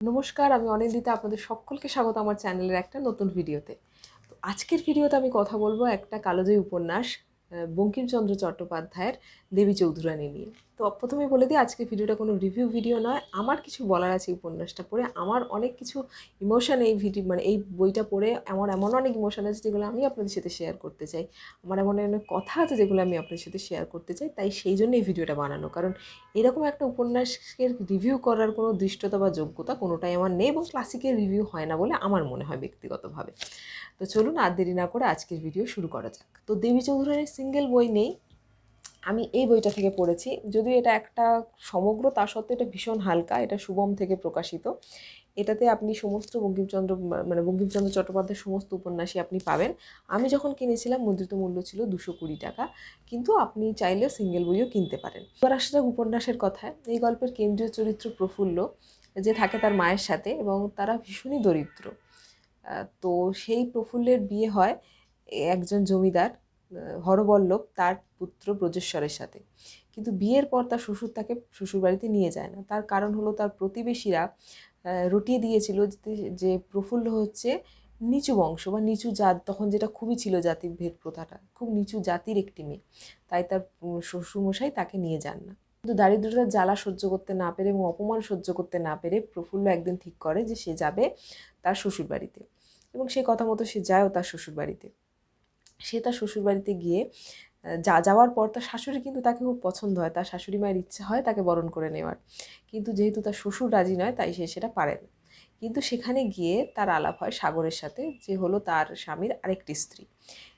নমস্কার, আমি অনিন্দিতা, আপনাদের সকলকে স্বাগত আমার চ্যানেলের একটা নতুন ভিডিওতে। তো আজকের ভিডিওতে আমি কথা বলব একটা কালোজয়ী উপন্যাস বঙ্কিমচন্দ্র চট্টোপাধ্যায়ের দেবী চৌধুরানী নিয়ে। তো প্রথমে বলে দিই আজকে ভিডিওটা কোনো রিভিউ ভিডিও নয়। আমার কিছু বলার আছে এই উপন্যাসটা পড়ে। আমার অনেক কিছু ইমোশন এই ভিডিও মানে এই বইটা পড়ে আমার এমন অনেক ইমোশন আছে যেগুলো আমি আপনাদের সাথে শেয়ার করতে চাই। আমার এমন অনেক কথা আছে যেগুলো আমি আপনাদের সাথে শেয়ার করতে চাই। তাই সেই জন্য এই ভিডিওটা বানানো। কারণ এরকম একটা উপন্যাসের রিভিউ করার কোনো দৃষ্টতা বা যোগ্যতা কোনোটাই আমার নেই এবং ক্লাসিকের রিভিউ হয় না বলে আমার মনে হয় ব্যক্তিগতভাবে। তো চলুন আর দেরি না করে আজকের ভিডিও শুরু করা যাক। তো দেবী চৌধুরানীর সিঙ্গেল বই নেই। আমি এই বইটা থেকে পড়েছি। যদিও এটা একটা সমগ্র, তা সত্ত্বেও এটা ভীষণ হালকা, এটা শুভম থেকে প্রকাশিত। এটাতে আপনি সমস্ত বঙ্কিমচন্দ্র মানে বঙ্কিমচন্দ্র চট্টোপাধ্যায়ের সমস্ত উপন্যাসই আপনি পাবেন। আমি যখন কিনেছিলাম, মুদ্রিত মূল্য ছিল দুশো কুড়ি টাকা। কিন্তু আপনি চাইলে সিঙ্গেল বইও কিনতে পারেন। এবার আসা যাক উপন্যাসের কথায়। এই গল্পের কেন্দ্রীয় চরিত্র প্রফুল্ল, যে থাকে তার মায়ের সাথে এবং তারা ভীষণই দরিদ্র। তো সেই প্রফুল্লের বিয়ে হয় একজন জমিদার। হরবল্লভ তার পুত্র ব্রজেশ্বরের সাথে। কিন্তু বিয়ের পর তার শ্বশুর তাকে শ্বশুরবাড়িতে নিয়ে যায় না। তার কারণ হলো তার প্রতিবেশীরা রটিয়ে দিয়েছিল যে- প্রফুল্ল হচ্ছে নিচু বংশ বা নিচু জাত, তখন যেটা খুবই ছিল জাতির ভেদ প্রথাটা, খুব নিচু জাতির একটি মেয়ে। তাই তার শ্বশুরমশাই তাকে নিয়ে যান না। কিন্তু দারিদ্রতার জ্বালা সহ্য করতে না পেরে এবং অপমান সহ্য করতে না পেরে প্রফুল্ল একদিন ঠিক করে যে সে যাবে তার শ্বশুরবাড়িতে। এবং সে কথা মতো সে যায়ও তার শ্বশুরবাড়িতে। সে তার শ্বশুরবাড়িতে গিয়ে যা যাওয়ার পর তার শাশুড়ি কিন্তু তাকে খুব পছন্দ হয়, তার শাশুড়ি মায়ের ইচ্ছে হয় তাকে বরণ করে নেওয়ার। কিন্তু যেহেতু তার শ্বশুর রাজি নয়, তাই সে সেটা পারে না। কিন্তু সেখানে গিয়ে তার আলাপ হয় সাগরের সাথে, যে হলো তার স্বামীর আরেকটি স্ত্রী।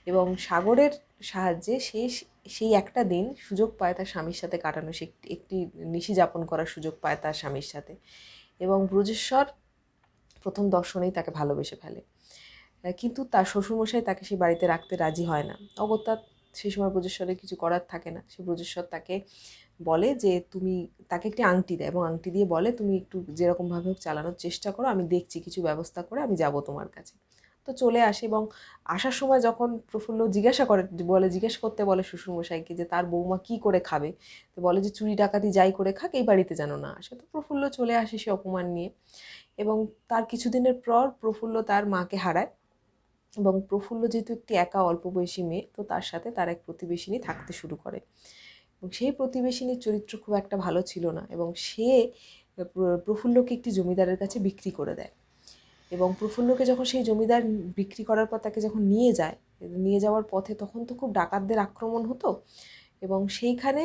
এবং সাগরের সাহায্যে সে সেই একটা দিন সুযোগ পায় তার স্বামীর সাথে কাটানো সে একটি- নিশি যাপন করার সুযোগ পায় তার স্বামীর সাথে। এবং ব্রজেশ্বর প্রথম দর্শনেই তাকে ভালোবেসে ফেলে। কিন্তু তার শ্বশুরমশাই তাকে সেই বাড়িতে রাখতে রাজি হয় না। অগত্যা সেই সময় ব্রজেশ্বরের কিছু করার থাকে না। সে ব্রজেশ্বর তাকে বলে যে, তুমি তাকে একটি আংটি দেয় এবং আংটি দিয়ে বলে, তুমি একটু যেরকমভাবে হোক চালানোর চেষ্টা করো, আমি দেখছি কিছু ব্যবস্থা করে আমি যাব তোমার কাছে। তো চলে আসে এবং আসার সময় যখন প্রফুল্ল জিজ্ঞাসা করে, বলে, জিজ্ঞাসা করতে বলে শ্বশুরমশাইকে যে, তার বৌমা কি করে খাবে? তো বলে যে, চুরি ডাকাতি যাই করে খাক, এই বাড়িতে যেন না আসে। তো প্রফুল্ল চলে আসে সে অপমান নিয়ে এবং তার কিছুদিনের পর প্রফুল্ল তার মাকে হারায়। এবং প্রফুল্ল যেহেতু একটি একা অল্প বয়সী মেয়ে, তো তার সাথে তার এক প্রতিবেশিনী থাকতে শুরু করে। এবং সেই প্রতিবেশিনীর চরিত্র খুব একটা ভালো ছিল না এবং সে প্রফুল্লকে একটি জমিদারের কাছে বিক্রি করে দেয়। এবং প্রফুল্লকে যখন সেই জমিদার বিক্রি করার পর তাকে যখন নিয়ে যায়, নিয়ে যাওয়ার পথে তখন তো খুব ডাকাতদের আক্রমণ হতো এবং সেইখানে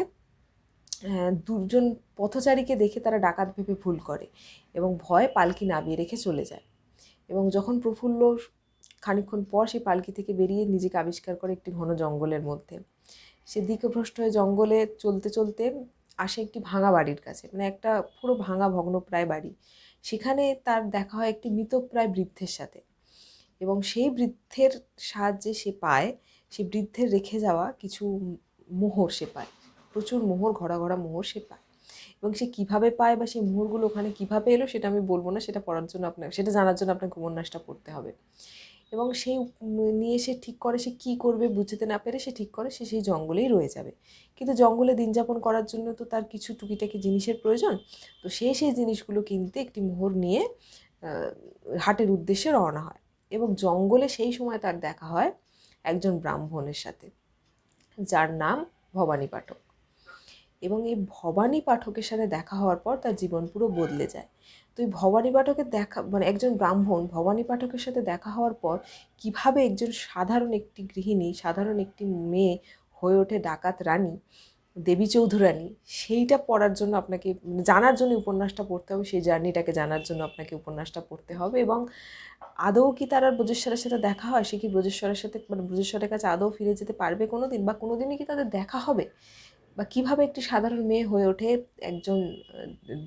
দুজন পথচারীকে দেখে তারা ডাকাত ভেবে ভুল করে এবং ভয় পালকি নামিয়ে রেখে চলে যায়। এবং যখন প্রফুল্ল খানিকক্ষণ পর সে পালকি থেকে বেরিয়ে নিজেকে আবিষ্কার করে একটি ঘন জঙ্গলের মধ্যে। সে দিকভ্রষ্ট হয়ে জঙ্গলে চলতে চলতে আসে একটি ভাঙা বাড়ির কাছে। মানে একটা পুরো ভাঙা ভগ্নপ্রায় বাড়ি। সেখানে তার দেখা হয় একটি মৃতপ্রায় বৃদ্ধের সাথে। এবং সেই বৃদ্ধের সাহায্যে সে পায় সে বৃদ্ধের রেখে যাওয়া কিছু মোহর সে পায়। প্রচুর মোহর ঘরা ঘরা মোহর সে পায়। এবং সে কীভাবে পায় বা সেই মোহরগুলো ওখানে কীভাবে এলো সেটা আমি বলব না, সেটা পড়ার জন্য আপনার সেটা জানার জন্য আপনাকে উপন্যাসটা পড়তে হবে। এবং সেই নিয়ে সে ঠিক করে সে কী করবে বুঝতে না পেরে সে ঠিক করে সে সেই জঙ্গলেই রয়ে যাবে। কিন্তু জঙ্গলে দিন যাপন করার জন্য তো তার কিছু টুকিটাকি জিনিসের প্রয়োজন। তো সে সেই জিনিসগুলো কিনতে একটি মোহর নিয়ে হাটের উদ্দেশ্যে রওনা হয় এবং জঙ্গলে সেই সময় তার দেখা হয় একজন ব্রাহ্মণের সাথে, যার নাম ভবানী পাঠক এবং এই ভবানী পাঠকের সাথে দেখা হওয়ার পর তার জীবন পুরো বদলে যায়। তো এই ভবানী পাঠকের দেখা মানে একজন ব্রাহ্মণ ভবানী পাঠকের সাথে দেখা হওয়ার পর কীভাবে একজন সাধারণ একটি গৃহিণী, সাধারণ একটি মেয়ে হয়ে ওঠে ডাকাত রানী, দেবী চৌধুরানী, সেইটা পড়ার জন্য আপনাকে মানে জানার জন্য উপন্যাসটা পড়তে হবে, সেই জার্নিটাকে জানার জন্য আপনাকে উপন্যাসটা পড়তে হবে এবং আদৌ কি তার আর ব্রজেশ্বরের সাথে দেখা হয়? সে কি ব্রজেশ্বরের সাথে মানে ব্রজেশ্বরের কাছে আদৌ ফিরে যেতে পারবে কোনো দিন বা কোনো দিনই কি তাদের দেখা হবে? বা কীভাবে একটি সাধারণ মেয়ে হয়ে ওঠে একজন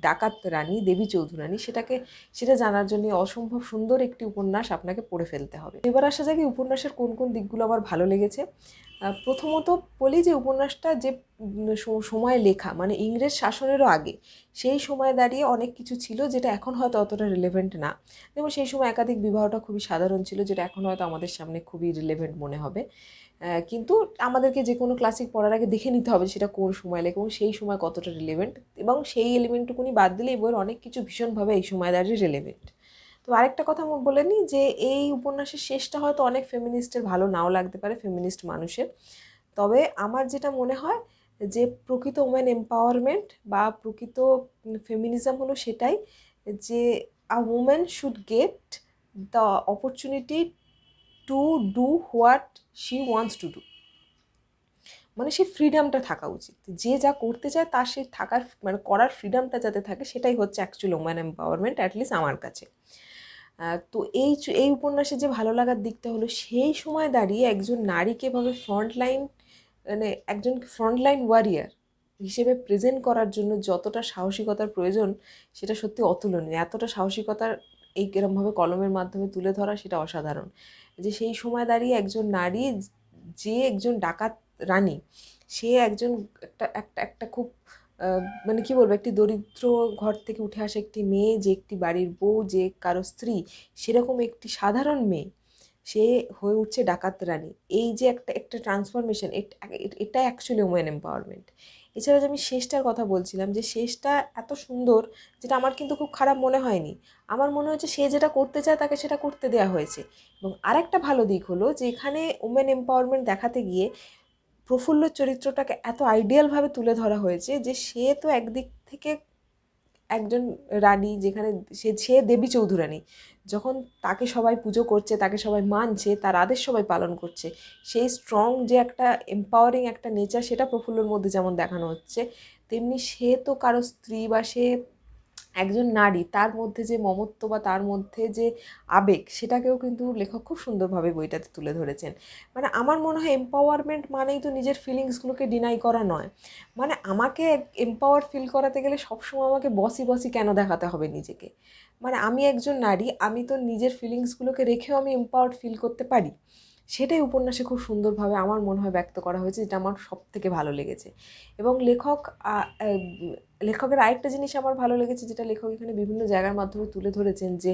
ডাকাত রানী, দেবী চৌধুরানী, সেটাকে, সেটা জানার জন্য অসম্ভব সুন্দর একটি উপন্যাস আপনাকে পড়ে ফেলতে হবে। এবার আসা যাক উপন্যাসের কোন কোন দিকগুলো আমার ভালো লেগেছে। প্রথমত বলি যে উপন্যাসটা যে সময়ে লেখা মানে ইংরেজ শাসনেরও আগে, সেই সময় দাঁড়িয়ে অনেক কিছু ছিল যেটা এখন হয়তো অতটা রিলেভেন্ট না। যেমন সেই সময় একাধিক বিবাহটা খুবই সাধারণ ছিল, যেটা এখন হয়তো আমাদের সামনে খুবই রিলেভেন্ট মনে হবে। কিন্তু আমাদেরকে যে কোনো ক্লাসিক পড়ার আগে দেখে নিতে হবে সেটা কোন সময় লেখা এবং সেই সময় কতটা রিলেভেন্ট এবং সেই এলিমেন্টটুকুনি বাদ দিলে এই বইয়ের অনেক কিছু ভীষণভাবে এই সময় দাঁড়িয়ে রিলেভেন্ট তো আরেকটা কথা আমি বলে নিই যে এই উপন্যাসের শেষটা হয়তো অনেক ফেমিনিস্টের ভালো নাও লাগতে পারে ফেমিনিস্ট মানুষের। তবে আমার যেটা মনে হয় যে প্রকৃত ওমেন এম্পাওয়ারমেন্ট বা প্রকৃত ফেমিনিজম হলো সেটাই যে a woman should get the opportunity to do what she wants to do মানে সেই ফ্রিডামটা থাকা উচিত। যে যা করতে চায় তার সে থাকার মানে করার ফ্রিডামটা যাতে থাকে, সেটাই হচ্ছে অ্যাকচুয়াল ওম্যান এম্পাওয়ারমেন্ট অ্যাটলিস্ট আমার কাছে। তো এই এই উপন্যাসে যে ভালো লাগার দিকটা হলো, সেই সময় দাঁড়িয়ে একজন নারীকে এভাবে ফ্রন্ট লাইন মানে একজন ফ্রন্ট লাইন ওয়ারিয়ার হিসেবে প্রেজেন্ট করার জন্য যতটা সাহসিকতার প্রয়োজন, সেটা সত্যি অতুলনীয়। এতটা সাহসিকতার এই এরমভাবে কলমের মাধ্যমে তুলে ধরা সেটা অসাধারণ। যে সেই সময় দাঁড়িয়ে একজন নারী যে একজন ডাকাত রানী, সে একজন একটা একটা একটা খুব মানে কি বলব, একটি দরিদ্র ঘর থেকে উঠে আসা একটি মেয়ে, যে একটি বাড়ির বউ, যে কারও স্ত্রী, সেরকম একটি সাধারণ মেয়ে, সে হয়ে উঠছে ডাকাত রানী। এই যে একটা একটা ট্রান্সফরমেশন এটা অ্যাকচুয়ালি ওমেন এম্পাওয়ারমেন্ট এছাড়া যে আমি শেষটার কথা বলছিলাম, যে শেষটা এত সুন্দর যেটা আমার কিন্তু খুব খারাপ মনে হয়নি। আমার মনে হয়েছে সে যেটা করতে চায় তাকে সেটা করতে দেওয়া হয়েছে। এবং আরেকটা ভালো দিক হলো যে এখানে ওমেন এম্পাওয়ারমেন্ট দেখাতে গিয়ে প্রফুল্ল চরিত্রটাকে এত আইডিয়ালভাবে তুলে ধরা হয়েছে যে সে তো একদিক থেকে একজন রানী যেখানে সে সে দেবী চৌধুরানী, যখন তাকে সবাই পুজো করছে, তাকে সবাই মানছে, তার আদেশ সবাই পালন করছে, সেই স্ট্রং যে একটা এম্পাওয়ারিং একটা নেচার সেটা প্রফুল্লর মধ্যে যেমন দেখানো হচ্ছে, তেমনি সে তো কারও স্ত্রী বা সে একজন নারী, তার মধ্যে যে মমত্ব বা তার মধ্যে যে আবেগ, সেটাকেও কিন্তু লেখক খুব সুন্দরভাবে বইটাতে তুলে ধরেছেন। মানে আমার মনে হয় এম্পাওয়ারমেন্ট মানেই তো নিজের ফিলিংসগুলোকে ডিনাই করা নয়। মানে আমাকে এম্পাওয়ার ফিল করাতে গেলে সবসময় আমাকে বসি বসি কেন দেখাতে হবে নিজেকে? মানে আমি একজন নারী, আমি তো নিজের ফিলিংসগুলোকে রেখেও আমি এম্পাওয়ার্ড ফিল করতে পারি। সেটাই উপন্যাসে খুব সুন্দরভাবে আমার মনে হয় ব্যক্ত করা হয়েছে, যেটা আমার সব থেকে ভালো লেগেছে। এবং লেখক লেখকের আরেকটা জিনিস আমার ভালো লেগেছে, যেটা লেখক এখানে বিভিন্ন জায়গার মাধ্যমে তুলে ধরেছেন যে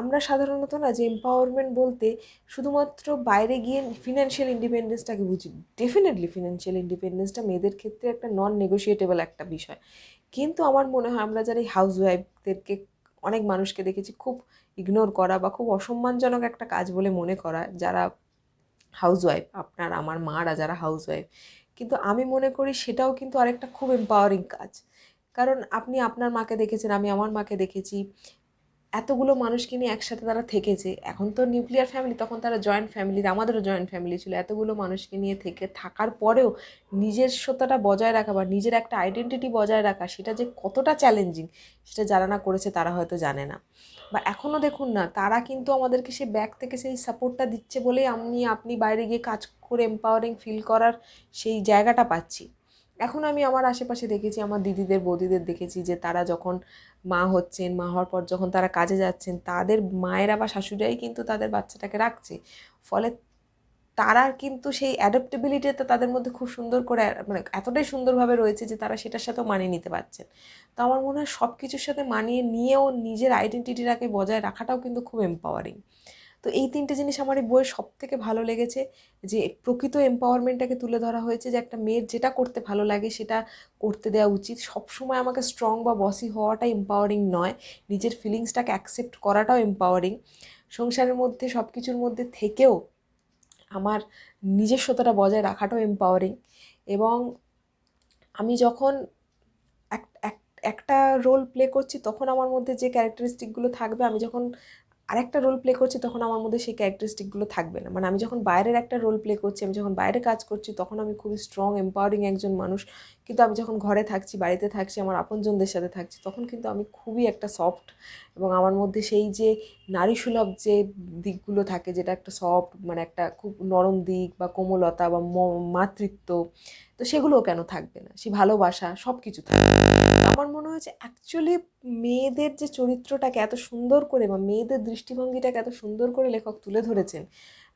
আমরা সাধারণত না যে এম্পাওয়ারমেন্ট বলতে শুধুমাত্র বাইরে গিয়ে ফিনান্সিয়াল ইন্ডিপেন্ডেন্সটাকে বুঝি ডেফিনেটলি ফিনান্সিয়াল ইন্ডিপেন্ডেন্সটা মেয়েদের ক্ষেত্রে একটা নন নেগোশিয়েটেবল একটা বিষয়। কিন্তু আমার মনে হয় আমরা যারা এই হাউস ওয়াইফদেরকে অনেক মানুষকে দেখেছি, খুব ইগনোর করা বা খুব অসম্মানজনক একটা কাজ বলে মনে করা যারা হাউস ওয়াইফ আপনার আমার মারা যারা হাউস ওয়াইফ কিন্তু আমি মনে করি সেটাও কিন্তু আরেকটা খুব এম্পাওয়ারিং কাজ। কারণ আপনি আপনার মাকে দেখেছেন, আমি আমার মাকে দেখেছি এতগুলো মানুষকে নিয়ে একসাথে তারা থেকেছে। এখন তো নিউক্লিয়ার ফ্যামিলি তখন তারা জয়েন্ট ফ্যামিলি আমাদেরও জয়েন্ট ফ্যামিলি ছিল। এতগুলো মানুষকে নিয়ে থেকে, থাকার পরেও নিজস্বতাটা বজায় রাখা বা নিজের একটা আইডেন্টিটি বজায় রাখা, সেটা যে কতটা চ্যালেঞ্জিং সেটা যারা না করেছে তারা হয়তো জানে না। বা এখনও দেখুন না, তারা কিন্তু আমাদেরকে সেই ব্যাক থেকে সেই সাপোর্টটা দিচ্ছে বলেই আমি, আপনি বাইরে গিয়ে কাজ করে এম্পাওয়ারিং ফিল করার সেই জায়গাটা পাচ্ছি। এখন আমি আমার আশেপাশে দেখেছি, আমার দিদিদের, বৌদিদের দেখেছি যে তারা যখন মা হচ্ছেন, মা হওয়ার পর যখন তারা কাজে যাচ্ছেন, তাদের মায়েরা বা শাশুড়াই কিন্তু তাদের বাচ্চাটাকে রাখছে। ফলে তারা কিন্তু সেই অ্যাডাপ্টেবিলিটিটা তাদের মধ্যে খুব সুন্দর করে মানে এতটাই সুন্দরভাবে রয়েছে যে তারা সেটার সাথেও মানিয়ে নিতে পারছেন। তো আমার মনে হয় সব কিছুর সাথে মানিয়ে নিয়েও নিজের আইডেন্টিটিটাকে বজায় রাখাটাও কিন্তু খুব এম্পাওয়ারিং তো এই তিনটে জিনিস আমার এই বইয়ের সব থেকে ভালো লেগেছে, যে প্রকৃত এম্পাওয়ারমেন্টটাকে তুলে ধরা হয়েছে যে একটা মেয়ের যেটা করতে ভালো লাগে সেটা করতে দেওয়া উচিত। সবসময় আমাকে স্ট্রং বা বসি হওয়াটা এম্পাওয়ারিং নয়, নিজের ফিলিংসটাকে অ্যাকসেপ্ট করাটাও এম্পাওয়ারিং সংসারের মধ্যে সব কিছুর মধ্যে থেকেও আমার নিজস্বতাটা বজায় রাখাটাও এম্পাওয়ারিং এবং আমি যখন এক, এক- একটা রোল প্লে করছি, তখন আমার মধ্যে যে ক্যারেক্টারিস্টিকগুলো থাকবে, আমি যখন আরেকটা রোল প্লে করছি তখন আমার মধ্যে সেই ক্যারেক্টারিস্টিকগুলো থাকবে না। মানে আমি যখন বাইরের একটা রোল প্লে করছি, আমি যখন বাইরে কাজ করছি, তখন আমি খুবই স্ট্রং এম্পাওয়ারিং একজন মানুষ। কিন্তু আমি যখন ঘরে থাকছি, বাড়িতে থাকছি, আমার আপনজনদের সাথে থাকছি, তখন কিন্তু আমি খুবই একটা সফট এবং আমার মধ্যে সেই যে নারী সুলভ যে দিকগুলো থাকে, যেটা একটা সফট মানে একটা খুব নরম দিক বা কোমলতা বা মাতৃত্ব, তো সেগুলোও কেন থাকবে না? সেই ভালোবাসা সব কিছু থাকবে। আমার মনে হয়েছে অ্যাকচুয়ালি মেয়েদের যে চরিত্রটাকে এত সুন্দর করে বা মেয়েদের দৃষ্টিভঙ্গিটাকে এত সুন্দর করে লেখক তুলে ধরেছেন,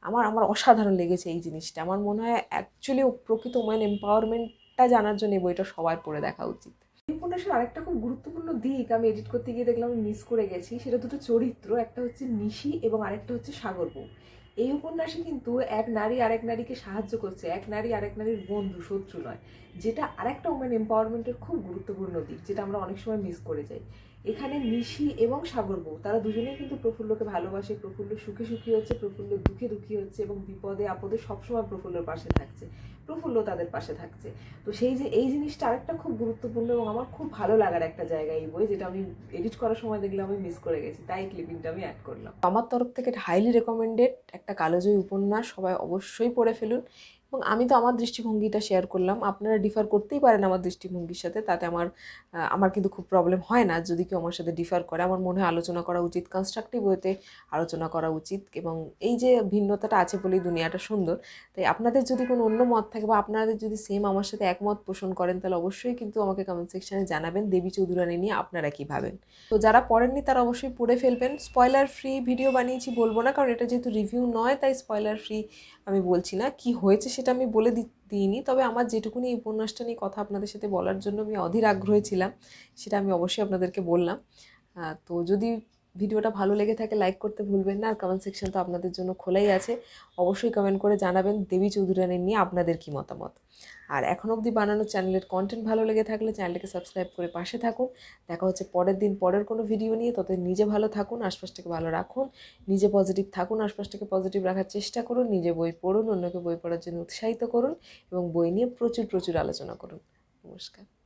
আমার আমার অসাধারণ লেগেছে এই জিনিসটা। আমার মনে হয় অ্যাকচুয়ালি প্রকৃত ওমেন এম্পাওয়ারমেন্টটা জানার জন্য বইটা সবার পড়ে দেখা উচিত। উপন্যাসের আরেকটা খুব গুরুত্বপূর্ণ দিক আমি এডিট করতে গিয়ে দেখলাম, আমি মিস করে গেছি। সেটা দুটো চরিত্র, একটা হচ্ছে নিশি এবং আরেকটা হচ্ছে সাগর বউ। এই উপন্যাসে কিন্তু এক নারী আরেক নারীকে সাহায্য করছে। এক নারী আরেক নারীর বন্ধু, শত্রু নয়। যেটা আরেকটা ওমেন এম্পাওয়ারমেন্টের খুব গুরুত্বপূর্ণ দিক, যেটা আমরা অনেক সময় মিস করে যাই। এখানে নিশি এবং সাগর বউ, তারা দুজনেই কিন্তু প্রফুল্লকে ভালোবাসে, প্রফুল্ল সুখে সুখী হচ্ছে, প্রফুল্ল দুঃখে দুঃখী হচ্ছে এবং বিপদে, আপদে সবসময় প্রফুল্লর পাশে থাকছে, প্রফুল্ল তাদের পাশে থাকছে। তো সেই যে, এই জিনিসটা আরেকটা খুব গুরুত্বপূর্ণ এবং আমার খুব ভালো লাগার একটা জায়গা এই বই, যেটা আমি এডিট করার সময় দেখলাম আমি মিস করে গেছি, তাই ক্লিপিংটা আমি অ্যাড করলাম। আমার তরফ থেকে হাইলি রেকমেন্ডেড একটা কালোজয়ী উপন্যাস, সবাই অবশ্যই পড়ে ফেলুন। এবং আমি তো আমার দৃষ্টিভঙ্গিটা শেয়ার করলাম। আপনারা ডিফার করতেই পারেন আমার দৃষ্টিভঙ্গির সাথে, তাতে আমার আমার কিন্তু খুব প্রবলেম হয় না যদি কেউ আমার সাথে ডিফার করে। আমার মনে হয় আলোচনা করা উচিত কনস্ট্রাকটিভ ওয়েতে আলোচনা করা উচিত এবং এই যে ভিন্নতাটা আছে বলেই দুনিয়াটা সুন্দর, তাই আপনাদের যদি কোনো অন্য মত থাকে বা আপনাদের যদি সেম আমার সাথে একমত পোষণ করেন, তাহলে অবশ্যই কিন্তু আমাকে কমেন্ট সেকশনে জানাবেন। দেবী চৌধুরানী নিয়ে আপনারা কী ভাবেন? তো যারা পড়েননি তারা অবশ্যই পড়ে ফেলবেন। স্পয়লার ফ্রি ভিডিও বানিয়েছি বলব না, কারণ এটা যেহেতু রিভিউ নয়, তাই স্পয়লার ফ্রি আমি বলছি না। কি হয়েছে সেটা আমি বলে দিইনি। তবে আমার যেটুকুনি এই উপন্যাসটা নিয়ে কথা আপনাদের সাথে বলার জন্য আমি অধীর আগ্রহী ছিলাম, সেটা আমি অবশ্যই আপনাদেরকে বললাম। তো যদি ভিডিওটা ভালো লেগে থাকে লাইক করতে ভুলবেন না। আর কমেন্ট সেকশন তো আপনাদের জন্য খোলাই আছে। অবশ্যই কমেন্ট করে জানাবেন দেবী চৌধুরানী নিয়ে আপনাদের কি মতামত। আর এখন অবধি বানানো চ্যানেলের কন্টেন্ট ভালো লেগে থাকলে চ্যানেলটাকে সাবস্ক্রাইব করে পাশে থাকুন। দেখা হচ্ছে পরের দিন পরের কোনো ভিডিও নিয়ে। তত নিজে ভালো থাকুন, আশপাশটাকে ভালো রাখুন। নিজে পজিটিভ থাকুন, আশপাশটাকে পজিটিভ রাখার চেষ্টা করুন। নিজে বই পড়ুন, অন্যকে বই পড়ার জন্য উৎসাহিত করুন এবং বই নিয়ে প্রচুর প্রচুর আলোচনা করুন। নমস্কার।